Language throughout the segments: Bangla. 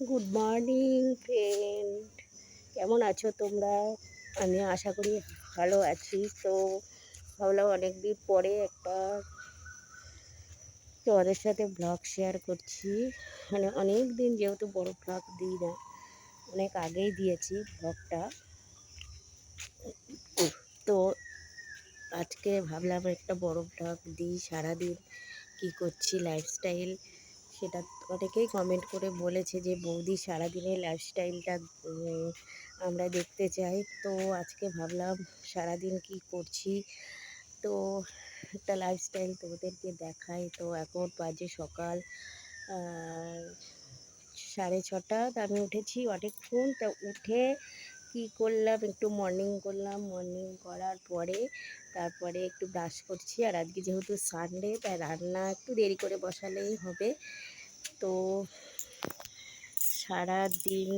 গুড মর্নিং ফ্রেন্ড কেমন আছো তোমরা? আমি আশা করি ভালো আছি। তো ভাবলাম অনেক দিন পরে একটা তোমাদের সাথে ব্লগ শেয়ার করছি। মানে অনেক দিন যেহেতু বড় ব্লগ দিই না, অনেক আগেই দিয়েছি ব্লগটা তো আজকে ভাবলাম একটা বড় ব্লগ দিই, সারাদিন কী করছি লাইফস্টাইল সেটা অনেকেই কমেন্ট করে বলেছে যে, বৌদি সারাদিনের লাইফস্টাইলটা আমরা দেখতে চাই। তো আজকে ভাবলাম সারাদিন কি করছি? তো একটা লাইফস্টাইল তোমাদেরকে দেখাই। তো এখন বাজে সকাল সাড়ে ছটা আমি উঠেছি অনেকক্ষণ। তা উঠে কি করলাম? একটু মর্নিং করলাম। মর্নিং করার পরে তারপরে একটু ব্রাশ করছি। আর আজকে যেহেতু সানডে তাই রান্না একটু দেরি করে বসালেই হবে। তো সারা দিন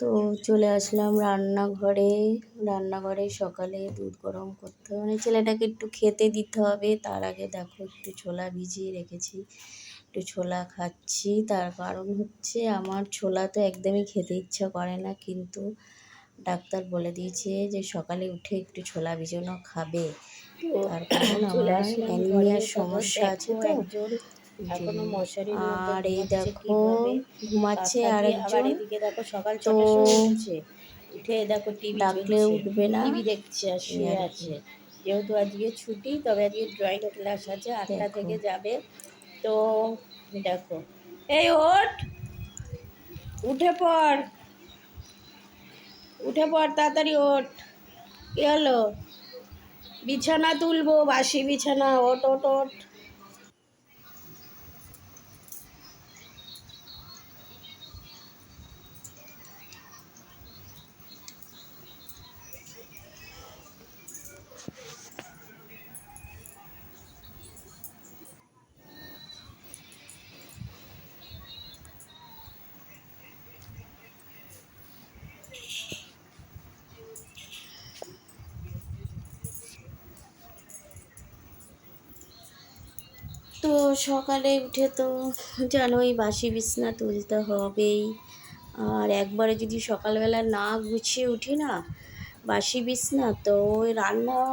তো চলে আসলাম রান্নাঘরে। রান্নাঘরে সকালে দুধ গরম করতে হবে। মানে ছেলেটাকে একটু খেতে দিতে হবে। তার আগে দেখো একটু ছোলা ভিজিয়ে রেখেছি। একটু ছোলা খাচ্ছি। তার কারণ হচ্ছে আমার ছোলা তো একদমই খেতে ইচ্ছা করে না। কিন্তু ডাক্তার বলে দিয়েছে যে সকালে উঠে একটু ছোলা ভিজানো খাবে। তার কারণ আমার অ্যানিমিয়ার সমস্যা আছে তো। এখনও আর এই দেখো ঘুমাচ্ছে এদিকে দেখো সকাল তো ছটার সময় উঠছে। উঠে দেখো টিভি ডাকলে উঠবে না। টিভি দেখছে আর শুয়ে আছে। যেহেতু আজকে ছুটি তবে আজকে ড্রয়িং ক্লাস আছে। আটটা থেকে যাবে। তো দেখো। এই ওঠ! উঠে পড়! উঠে পড় তাড়াতাড়ি ওঠ। কি হলো? বিছানা তুলবো বাসি বিছানা ওট ওট ওট তো সকালে উঠে তো জানোই বাসি বিছনা তুলতে হবেই। আর একবারে যদি সকালবেলা না গুছিয়ে উঠি না বাসি বিছনা, তো ওই রান্নার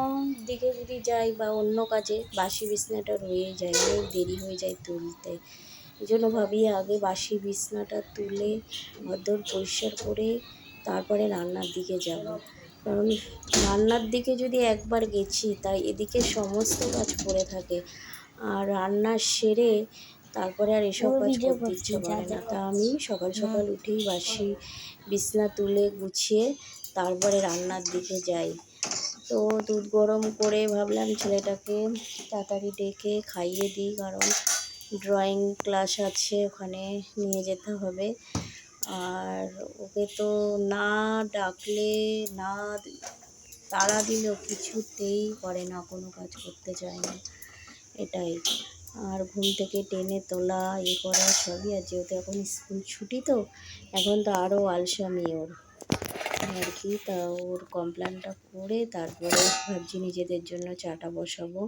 দিকে যদি যাই বা অন্য কাজে বাসি বিছনাটা রয়ে যায় অনেক দেরি হয়ে যায় তুলতে। এই জন্য ভাবি আগে বাসি বিছনাটা তুলে ঘরদোর পরিষ্কার করে তারপরে রান্নার দিকে যাব। কারণ রান্নার দিকে যদি একবার গেছি, তাই এদিকে সমস্ত কাজ পড়ে থাকে। আর রান্না সেরে তারপরে আর এসব কাজ করতে ইচ্ছে করে না। তা আমি সকাল সকাল উঠেই বাসি বিছনা তুলে গুছিয়ে তারপরে রান্নার দিকে যাই। তো দুধ গরম করে ভাবলাম ছেলেটাকে তাড়াতাড়ি ডেকে খাইয়ে দিই কারণ ড্রয়িং ক্লাস আছে ওখানে নিয়ে যেতে হবে। আর ওকে তো না ডাকলে না তাড়া দিলেও কিছুতেই করে না কোনো কাজ করতে চায় না। এটাই। আর ঘুম থেকে টেনে তোলা, এ করা সবই। আর যেহেতু এখন স্কুল ছুটি তো, এখন তো আরও আলসামি ওর। আর কি, তা ওর কমপ্লেনটা করে তারপরে ভাবছি নিজেদের জন্য চাটা বসাবো।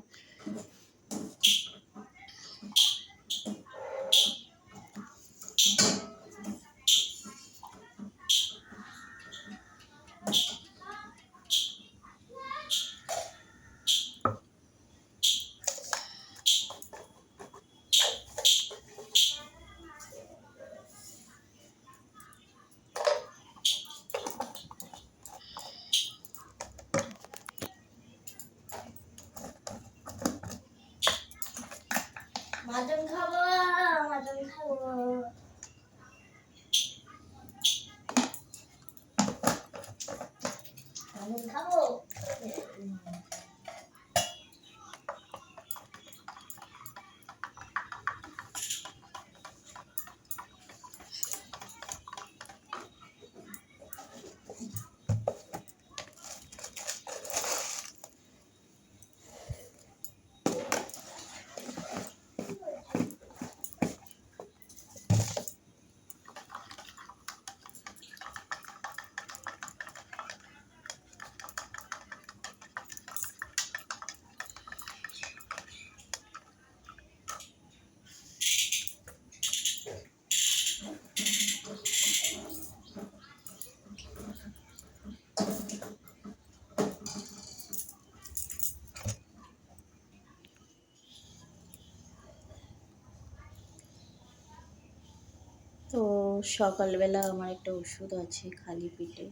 সকালবেলা আমার একটা ওষুধ আছে খালি পেটে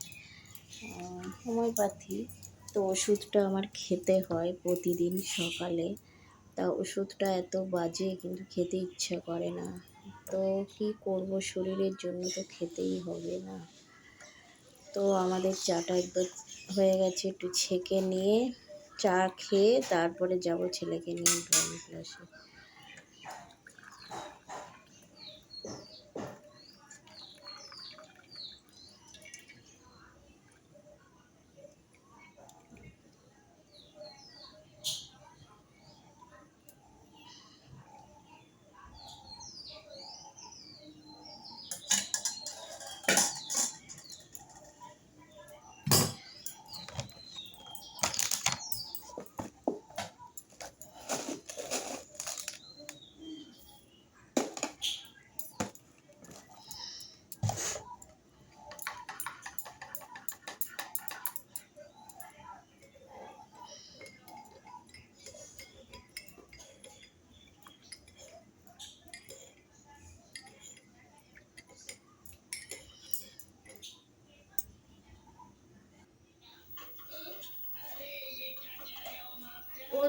হোমিওপ্যাথি। তো ওষুধটা আমার খেতে হয় প্রতিদিন সকালে। তা ওষুধটা এত বাজে কিন্তু খেতে ইচ্ছা করে না। তো কি করব? শরীরের জন্য তো খেতেই হবে না। তো আমাদের চাটা একবার হয়ে গেছে, একটু ছেঁকে নিয়ে চা খেয়ে তারপরে যাব ছেলেকে নিয়ে ড্রয়িং ক্লাসে।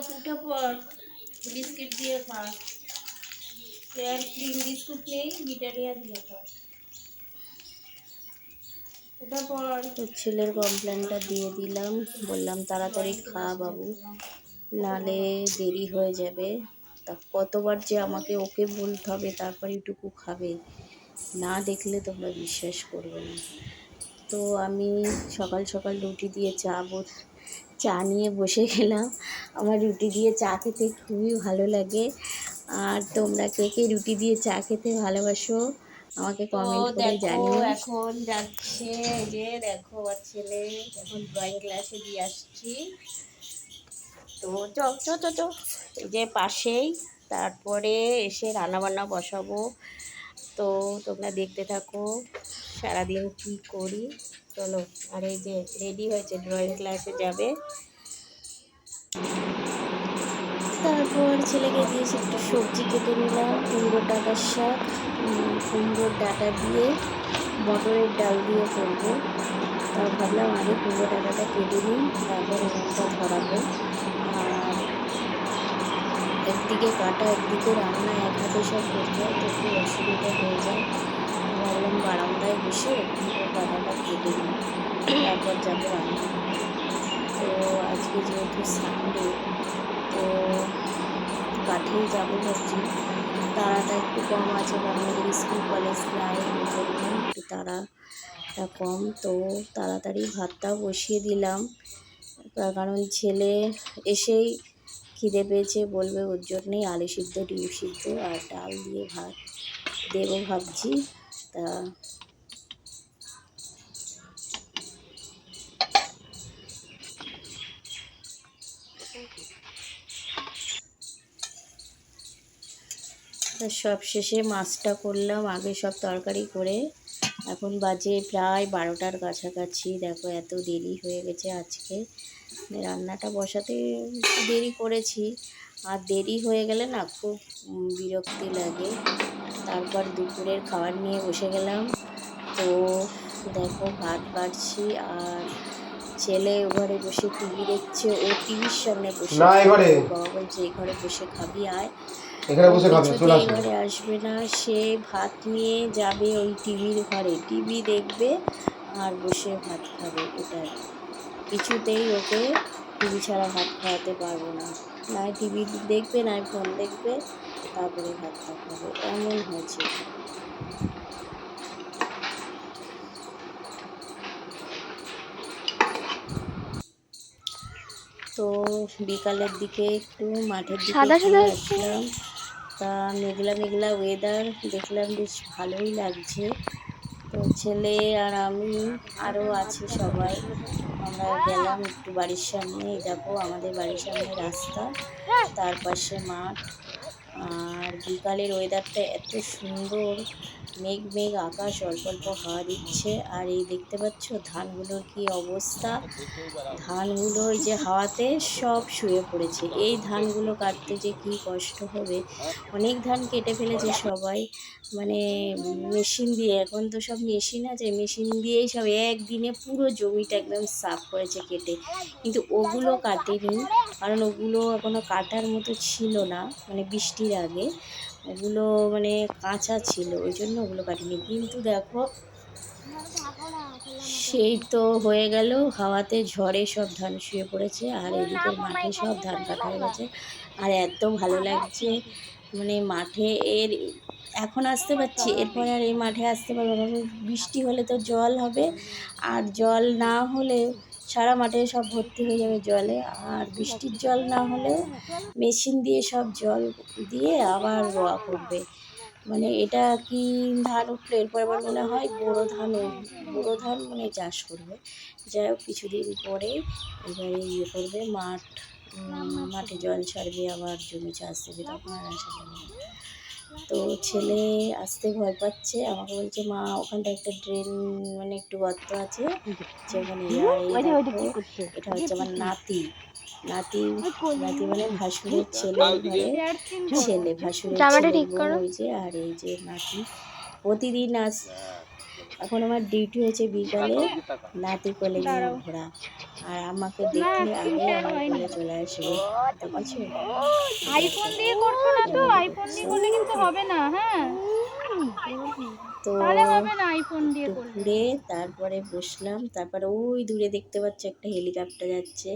দুটো পর বিস্কিট দিয়ে খা। ক্রিম বিস্কুট নেই ব্রিটানিয়া দিয়ে ছেলের কমপ্লেনটা দিয়ে দিলাম। বললাম, তাড়াতাড়ি খা বাবু। নালে দেরি হয়ে যাবে। তা কতবার যে আমাকে ওকে বলতে হবে, তারপর এটুকু খাবে। না দেখলে তোমরা বিশ্বাস করবে না। তো আমি সকাল সকাল রুটি দিয়ে চা চা নিয়ে বসে গেলাম। আমার রুটি দিয়ে চা খেতে খুবই ভালো লাগে। আর তোমরা কে কে রুটি দিয়ে চা খেতে ভালোবাসো আমাকে কমেন্ট করে জানিও। এখন যাচ্ছে যে দেখো আমার ছেলে এখন ড্রয়িং ক্লাসে দিয়ে আসছি। তো চ চ চ চ এই যে পাশেই তারপরে এসে রান্নাবান্না বসাবো। তো তোমরা দেখতে থাকো সারাদিন কী করি। চলো, আর এই যে রেডি হয়েছে ড্রয়িং ক্লাসে যাবে। তারপর ছেলেকে দিয়েছি একটু সবজি কেটে নিলাম কুমড়ো ডাটার শাক কুমড়োর ডাটা দিয়ে মটরের ডাল দিয়ে করব। তা ভাবলাম আগে কুমড়ো ডাটাটা কেটে নিই, তারপর উনুনটা ধরাবো আর একদিকে কাটা, একদিকে রান্না, এক হাতে সব করতে হয়, তো একটু অসুবিধা হয়ে যায়। ভাবলাম বারান্দায় বসে ডাটাটা কেটে নিই। তারপর যাব রান্না তো আজকে যেহেতু সানডে তো কাঠেই যাব ভাবছি। তারাটা একটু কম আছে কারণ স্কুল কলেজ নাই একটু তারাটা কম। তো তাড়াতাড়ি ভাতটা বসিয়ে দিলাম। তার কারণ ছেলে এসেই খিদে পেয়েছে, বলবে ওর জন্যেই আলু সিদ্ধ, ডিম সিদ্ধ আর ডাল দিয়ে ভাত দেবো ভাবছি। তা তা সব শেষে মাছটা করলাম, আগে সব তরকারি করে। এখন বাজে প্রায় বারোটার কাছাকাছি। দেখো, এত দেরি হয়ে গেছে আজকে। রান্নাটা বসাতে দেরি করেছি। আর দেরি হয়ে গেলে না খুব বিরক্তি লাগে। তারপর দুপুরের খাবার নিয়ে বসে গেলাম। তো দেখো ভাত বাড়ছি আর ছেলে ও ঘরে বসে টিভি দেখছে। ও টিভির সামনে বসে। বাবা বলছে এই ঘরে বসে খাবি আয়। এখানে বসে খাবে চলে আসবে। ঘরে আসবে না সে ভাত নিয়ে যাবে ওই টিভির ঘরে। টিভি দেখবে আর বসে ভাত খাবে এটাই কিছুতেই ওকে টিভি ছাড়া ভাত খাওয়াতে পারব না। নয় টিভি দেখবে নয় ফোন দেখবে তারপরে ভাতটা খাবে এমন হয়েছে। তো বিকালের দিকে একটু মাঠের দিকে আসলাম। তা মেঘলা মেঘলা ওয়েদার দেখলাম বেশ ভালোই লাগছে। তো ছেলে আর আমি আরও আছে সবাই। আমরা গেলাম একটু বাড়ির সামনে দেখো আমাদের বাড়ির সামনে রাস্তা তার পাশে মাঠ। আর বিকালের ওয়েদারটা এত সুন্দর। মেঘ মেঘ, আকাশ অল্প অল্প হাওয়া দিচ্ছে। আর এই দেখতে পাচ্ছ ধানগুলোর কি অবস্থা? ধানগুলো ওই যে হাওয়াতে সব শুয়ে পড়েছে। এই ধানগুলো কাটতে যে কি কষ্ট হবে? অনেক ধান কেটে ফেলেছে সবাই। মানে মেশিন দিয়ে, এখন তো সব মেশিন আছে। মেশিন দিয়েই সব একদিনে পুরো জমিটা একদম সাফ করেছে কেটে। কিন্তু ওগুলো কাটেনি। কারণ ওগুলো এখনও কাটার মতো ছিল না। মানে বৃষ্টির আগে। ওগুলো মানে কাঁচা ছিল ওই জন্য ওগুলো কাটেনি। কিন্তু দেখো সেই তো হয়ে গেল হাওয়াতে ঝড়ে সব ধান শুয়ে পড়েছে আর এদিকের মাঠে সব ধান কাটা হয়ে গেছে। আর এত ভালো লাগছে মানে মাঠে এর এখন আসতে পারছি এরপরে আর এই মাঠে আসতে পারব না। বৃষ্টি হলে তো জল হবে আর জল না হলে সারা মাঠে সব ভর্তি হয়ে যাবে জলে। আর বৃষ্টির জল না হলে মেশিন দিয়ে সব জল দিয়ে আবার রোয়া করবে। মানে এটা কি ধান উঠলে এরপর আবার মনে হয় বোরো ধান বোরো ধান মানে চাষ করবে। যাই হোক, কিছুদিন পরে এবারে ইয়ে করবে, মাঠ মাঠে জল ছাড়বে, আবার জমি চাষ দেবে, তখন আর না। তো ছেলে আসতে ভয় পাচ্ছে। আমাকে বলছে মা ওখানটা একটা ড্রেন মানে একটু গর্ত আছে। যেখানে এটা হচ্ছে আমার নাতি। নাতি নাতি মানে ভাসুরের ছেলে ঘরে। ছেলে ভাসুরের ছেলে আর এই যে নাতি। প্রতিদিন আস এখন আমার ডিউটি হয়েছে বিকালে নাতি কোলে নিয়ে ঘোরা। আর আমাকে দেখলে আগে আমার কোলে চলে আসবে। দেখেছ আইফোন দিয়ে করছ না তো? আইফোন দিয়ে করলে কিন্তু হবে না হ্যাঁ? তো ঘুরে তারপরে বসলাম। তারপরে ওই দূরে দেখতে পাচ্ছি একটা হেলিকপ্টার যাচ্ছে।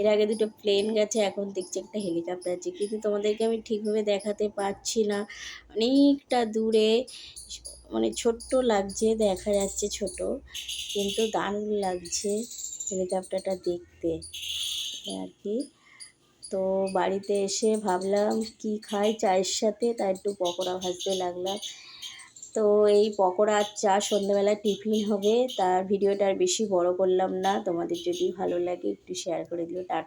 এর আগে দুটো প্লেন গেছে এখন দেখছি একটা হেলিকপ্টার যাচ্ছে। কিন্তু তোমাদেরকে আমি ঠিকভাবে দেখাতে পারছি না। অনেকটা দূরে মানে ছোট্ট লাগছে, দেখা যাচ্ছে ছোট, কিন্তু দারুণ লাগছে হেলিকপ্টারটা দেখতে আর কি। তো বাড়িতে এসে ভাবলাম কি খাই চায়ের সাথে, তাই একটু পকোড়া ভাজতে লাগলাম। তো এই পকোড়া আর চা সন্ধ্যাবেলা টিফিন হবে, তার ভিডিওটা আর বেশি বড় করলাম না, তোমাদের যদি ভালো লাগে একটু শেয়ার করে দিও, টাটা।